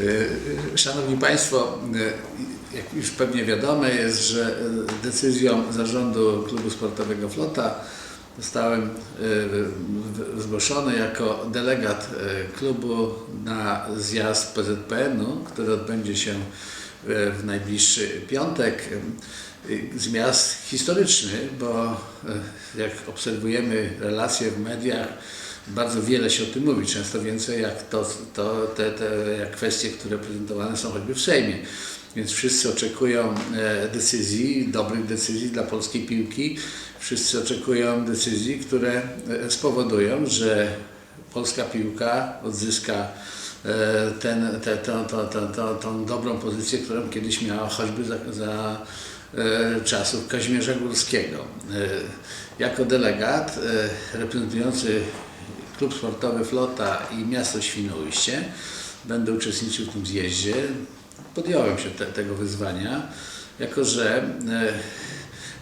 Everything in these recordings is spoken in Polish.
E, Szanowni Państwo, e, jak już pewnie wiadome jest, że decyzją zarządu klubu sportowego Flota zostałem zgłoszony jako delegat klubu na zjazd PZPN-u, który odbędzie się w najbliższy piątek. Zjazd historyczny, bo jak obserwujemy relacje w mediach, bardzo wiele się o tym mówi, często więcej jak to, to te, te jak kwestie, które prezentowane są choćby w Sejmie. Więc wszyscy oczekują e, decyzji, dobrych decyzji dla polskiej piłki. Wszyscy oczekują decyzji, które e, spowodują, że polska piłka odzyska e, ten, te, to, to, to, to, tą dobrą pozycję, którą kiedyś miała choćby za, za czasów Kazimierza Górskiego. Jako delegat reprezentujący klub sportowy Flota i miasto Świnoujście będę uczestniczył w tym zjeździe. Podjąłem się te, tego wyzwania, jako że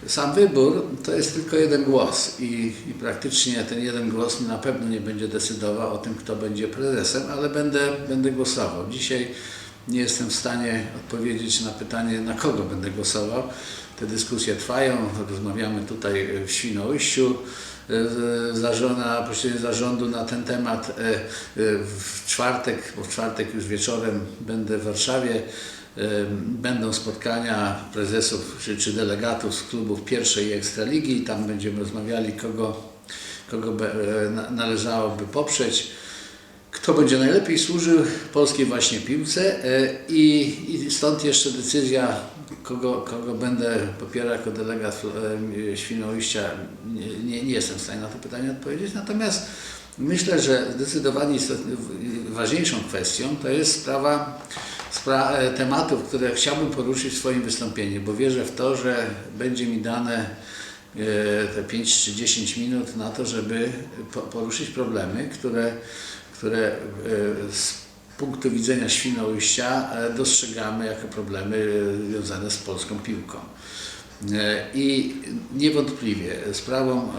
e, sam wybór to jest tylko jeden głos i, i praktycznie ten jeden głos na pewno nie będzie decydował o tym, kto będzie prezesem, ale będę, będę głosował. Dzisiaj nie jestem w stanie odpowiedzieć na pytanie, na kogo będę głosował. Te dyskusje trwają, rozmawiamy tutaj w Świnoujściu. e, Na posiedzeniu zarządu na ten temat e, e, w czwartek, bo w czwartek już wieczorem będę w Warszawie. Będą spotkania prezesów czy, czy delegatów z klubów pierwszej i ekstraligi tam będziemy rozmawiali, kogo, kogo należałoby poprzeć kto będzie najlepiej służył polskiej właśnie piłce e, i, i stąd jeszcze decyzja, kogo, kogo będę popierał jako delegat e, Świnoujścia. Nie, nie, jestem w stanie na to pytanie odpowiedzieć, natomiast myślę, że zdecydowanie istotny- ważniejszą kwestią to jest sprawa spra- e, tematów, które chciałbym poruszyć w swoim wystąpieniu, bo wierzę w to, że będzie mi dane te 5 czy 10 minut na to, żeby po- poruszyć problemy, które, które e, z punktu widzenia Świnoujścia e, dostrzegamy jako problemy e, związane z polską piłką. I niewątpliwie sprawą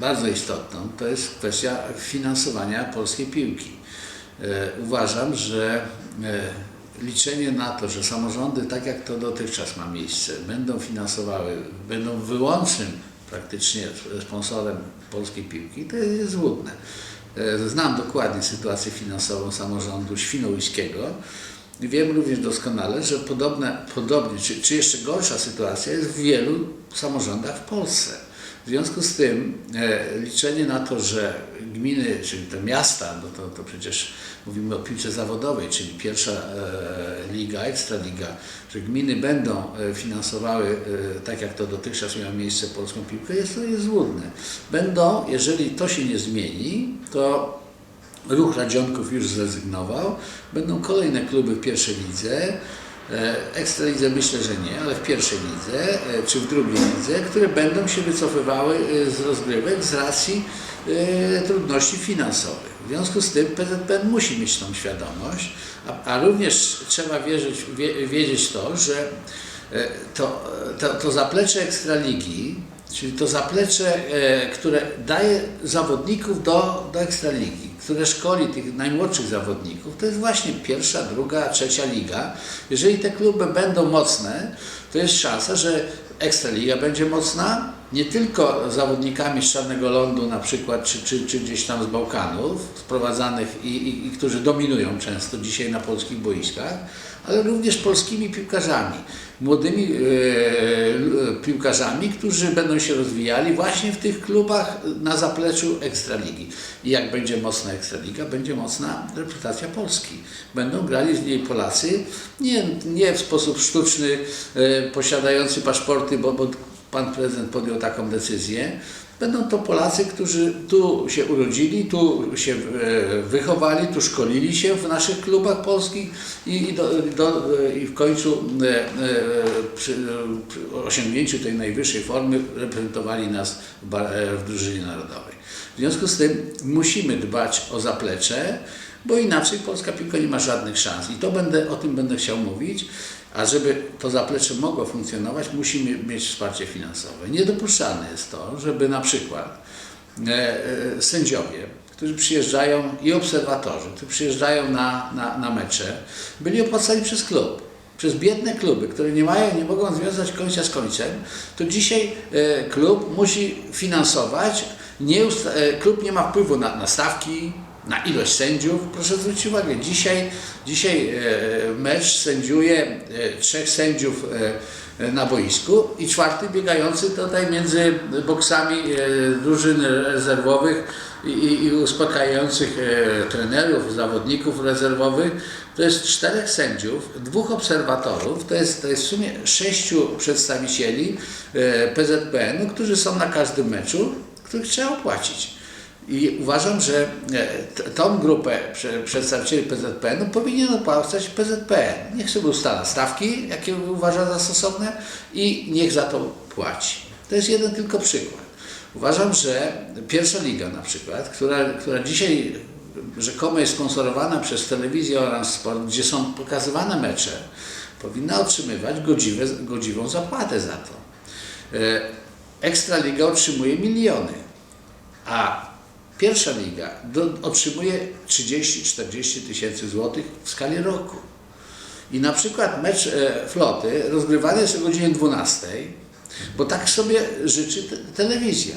bardzo istotną to jest kwestia finansowania polskiej piłki. Uważam, że liczenie na to, że samorządy, tak jak to dotychczas ma miejsce, będą finansowały, będą wyłącznym praktycznie sponsorem polskiej piłki, to jest złudne. E, Znam dokładnie sytuację finansową samorządu świnoujskiego. Wiem również doskonale, że podobne, podobnie, czy, czy jeszcze gorsza sytuacja jest w wielu samorządach w Polsce. W związku z tym e, liczenie na to, że gminy, czyli te miasta, bo to, to przecież mówimy o piłce zawodowej, czyli pierwsza e, liga, ekstraliga, że gminy będą e, finansowały, e, tak jak to dotychczas miało miejsce, polską piłkę, jest to jest złudne. Będą, jeżeli to się nie zmieni, to Ruch Radzionków już zrezygnował. Będą kolejne kluby w pierwszej lidze. E, Ekstralidze myślę, że nie, ale w pierwszej lidze e, czy w drugiej lidze, które będą się wycofywały e, z rozgrywek z racji trudności finansowych. W związku z tym PZPN musi mieć tą świadomość, a, a również trzeba wierzyć, wie, wiedzieć to, że to, to, to zaplecze Ekstraligi, czyli to zaplecze, e, które daje zawodników do, do Ekstraligi, które szkoli tych najmłodszych zawodników, to jest właśnie pierwsza, druga, trzecia liga. Jeżeli te kluby będą mocne, to jest szansa, że Ekstraliga będzie mocna, nie tylko zawodnikami z Czarnego Lądu na przykład, czy, czy, czy gdzieś tam z Bałkanów, sprowadzanych i, i, i którzy dominują często dzisiaj na polskich boiskach, ale również polskimi piłkarzami, młodymi e, piłkarzami, którzy będą się rozwijali właśnie w tych klubach na zapleczu Ekstraligi. I jak będzie mocna Ekstraliga, będzie mocna reputacja Polski. Będą grali z niej Polacy, nie, nie w sposób sztuczny, e, posiadający paszporty, bo, bo pan prezydent podjął taką decyzję. Będą to Polacy, którzy tu się urodzili, tu się e, wychowali, tu szkolili się w naszych klubach polskich i, do, do, i w końcu e, e, przy, przy osiągnięciu tej najwyższej formy reprezentowali nas w drużynie narodowej. W związku z tym musimy dbać o zaplecze, bo inaczej polska piłka nie ma żadnych szans. I to będę, o tym będę chciał mówić. A żeby to zaplecze mogło funkcjonować, musimy mieć wsparcie finansowe. Niedopuszczalne jest to, żeby na przykład e, e, sędziowie, którzy przyjeżdżają i obserwatorzy, którzy przyjeżdżają na, na, na mecze, byli opłacani przez klub. Przez biedne kluby, które nie mają, nie mogą związać końca z końcem, to dzisiaj e, klub musi finansować, nie, klub nie ma wpływu na, na stawki, na ilość sędziów. Proszę zwrócić uwagę, dzisiaj, dzisiaj e, mecz sędziuje e, trzech sędziów e, na boisku i czwarty biegający tutaj między boksami drużyn rezerwowych i, i, uspokajających trenerów, zawodników rezerwowych. To jest czterech sędziów, dwóch obserwatorów, to jest, to jest w sumie sześciu przedstawicieli PZPN-u, którzy są na każdym meczu, których trzeba opłacić. I uważam, że e, tą grupę prze- przedstawicieli PZPN-u powinien opłacać PZPN. Niech sobie ustala stawki, jakie uważa za stosowne i niech za to płaci. To jest jeden tylko przykład. Uważam, że pierwsza liga na przykład, która, która dzisiaj rzekomo jest sponsorowana przez telewizję Orange Sport, gdzie są pokazywane mecze, powinna otrzymywać godziwe, godziwą zapłatę za to. E, Ekstraliga otrzymuje miliony, a pierwsza liga do, otrzymuje 30-40 tysięcy złotych w skali roku. I na przykład mecz e, floty rozgrywany jest o godzinie 12, bo tak sobie życzy te, telewizja.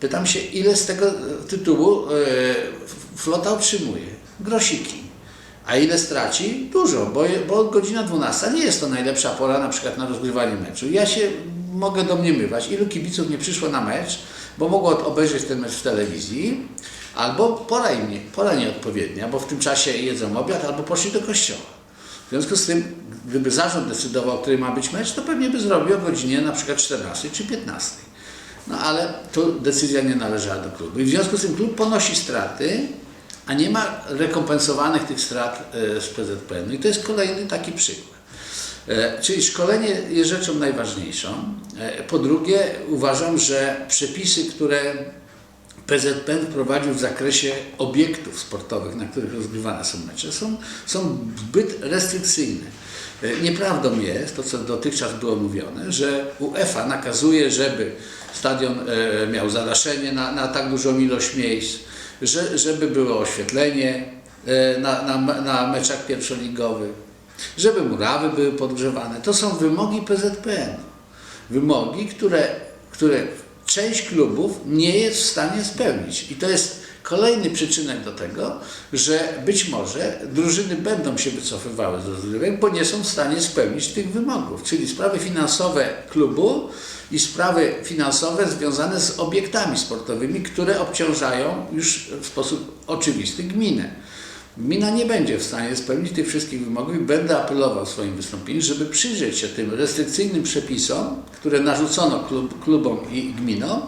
Pytam się, ile z tego e, tytułu e, flota otrzymuje? Grosiki. A ile straci? Dużo, bo, bo godzina 12 nie jest to najlepsza pora na przykład na rozgrywanie meczu. Ja się mogę domniemywać, ilu kibiców nie przyszło na mecz, bo mogło obejrzeć ten mecz w telewizji, albo pora im nie, pora nieodpowiednia, bo w tym czasie jedzą obiad, albo poszli do kościoła. W związku z tym, gdyby zarząd decydował, który ma być mecz, to pewnie by zrobił o godzinie na przykład 14 czy 15. No ale tu decyzja nie należała do klubu. I w związku z tym klub ponosi straty, a nie ma rekompensowanych tych strat e, z PZPN. I to jest kolejny taki przykład. E, Czyli szkolenie jest rzeczą najważniejszą. E, Po drugie, uważam, że przepisy, które PZPN wprowadził w zakresie obiektów sportowych, na których rozgrywane są mecze, są, są zbyt restrykcyjne. E, Nieprawdą jest to, co dotychczas było mówione, że UEFA nakazuje, żeby stadion miał zadaszenie na, na tak dużą ilość miejsc, że, żeby było oświetlenie na, na, na meczach pierwszoligowych, żeby murawy były podgrzewane. To są wymogi PZPN. Wymogi, które, które część klubów nie jest w stanie spełnić. I to jest kolejny przyczynek do tego, że być może drużyny będą się wycofywały z rozgrywek, bo nie są w stanie spełnić tych wymogów. Czyli sprawy finansowe klubu i sprawy finansowe związane z obiektami sportowymi, które obciążają już w sposób oczywisty gminę. Gmina nie będzie w stanie spełnić tych wszystkich wymogów i będę apelował w swoim wystąpieniu, żeby przyjrzeć się tym restrykcyjnym przepisom, które narzucono klub, klubom i gminom,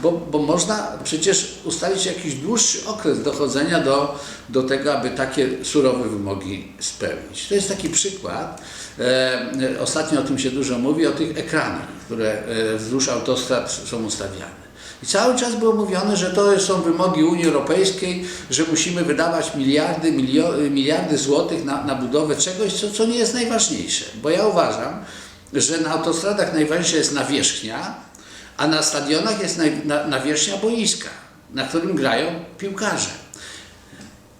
bo, bo można przecież ustalić jakiś dłuższy okres dochodzenia do, do tego, aby takie surowe wymogi spełnić. To jest taki przykład. E, ostatnio o tym się dużo mówi, o tych ekranach, które e, wzdłuż autostrad są ustawiane. I cały czas było mówione, że to są wymogi Unii Europejskiej, że musimy wydawać miliardy, milio, miliardy złotych na, na budowę czegoś, co, co nie jest najważniejsze. Bo ja uważam, że na autostradach najważniejsza jest nawierzchnia, a na stadionach jest naj, na, nawierzchnia boiska, na którym grają piłkarze.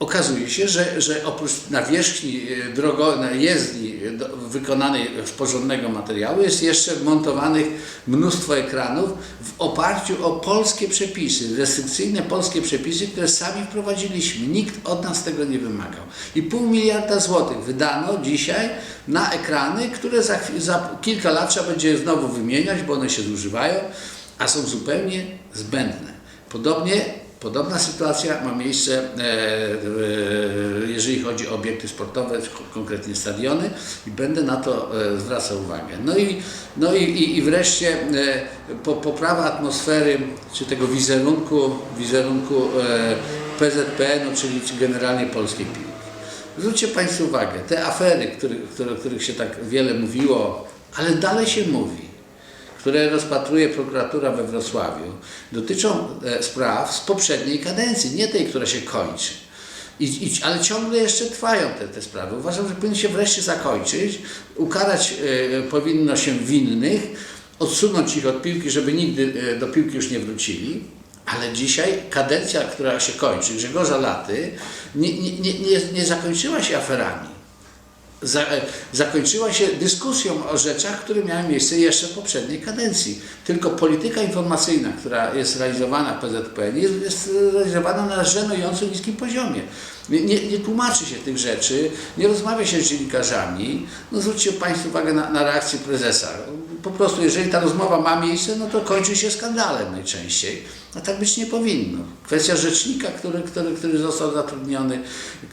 Okazuje się, że, że oprócz nawierzchni e, drogo, na jezdni e, wykonanej z porządnego materiału jest jeszcze montowanych mnóstwo ekranów w oparciu o polskie przepisy, restrykcyjne polskie przepisy, które sami wprowadziliśmy. Nikt od nas tego nie wymagał. I pół miliarda złotych wydano dzisiaj na ekrany, które za, za kilka lat trzeba będzie znowu wymieniać, bo one się zużywają, a są zupełnie zbędne. Podobnie Podobna sytuacja ma miejsce, e, e, jeżeli chodzi o obiekty sportowe, konkretnie stadiony i będę na to e, zwracał uwagę. No i, no i, i, wreszcie po, poprawa atmosfery, czy tego wizerunku, wizerunku e, PZPN-u, czyli czy generalnie polskiej piłki. Zwróćcie Państwo uwagę, te afery, które, które, o których się tak wiele mówiło, ale dalej się mówi, które rozpatruje prokuratura we Wrocławiu, dotyczą e, spraw z poprzedniej kadencji, nie tej, która się kończy. I, i, ale ciągle jeszcze trwają te, te sprawy. Uważam, że powinny się wreszcie zakończyć. Ukarać e, powinno się winnych, odsunąć ich od piłki, żeby nigdy e, do piłki już nie wrócili. Ale dzisiaj kadencja, która się kończy, Grzegorza Laty, nie, nie, nie, nie zakończyła się aferami. Za, zakończyła się dyskusją o rzeczach, które miały miejsce jeszcze w poprzedniej kadencji. Tylko polityka informacyjna, która jest realizowana w PZPN, jest, jest realizowana na żenująco niskim poziomie. Nie, nie, nie tłumaczy się tych rzeczy, nie rozmawia się z dziennikarzami. No zwróćcie Państwo uwagę na, na reakcję prezesa. Po prostu, jeżeli ta rozmowa ma miejsce, no to kończy się skandalem najczęściej. A tak być nie powinno. Kwestia rzecznika, który, który, który został zatrudniony,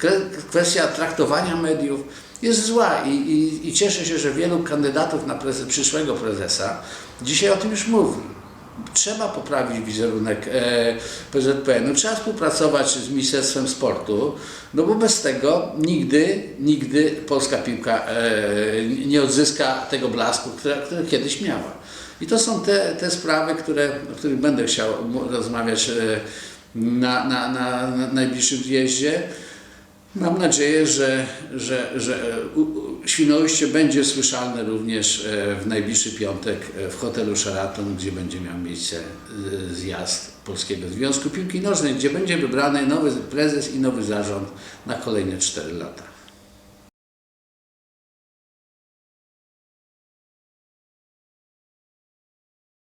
kwe- kwestia traktowania mediów jest zła i, i, i cieszę się, że wielu kandydatów na przyszłego prezesa dzisiaj o tym już mówi. Trzeba poprawić wizerunek e, PZPN-u, trzeba współpracować z Ministerstwem Sportu, no bo bez tego nigdy, nigdy polska piłka e, nie odzyska tego blasku, które, który kiedyś miała. I to są te, te sprawy, które, o których będę chciał rozmawiać e, na, na, na, na najbliższym zjeździe. Mam nadzieję, że, że, że u- Świnoujście będzie słyszalne również e, w najbliższy piątek e, w hotelu Sheraton, gdzie będzie miał miejsce e, zjazd Polskiego Związku Piłki Nożnej, gdzie będzie wybrany nowy prezes i nowy zarząd na kolejne 4 lata.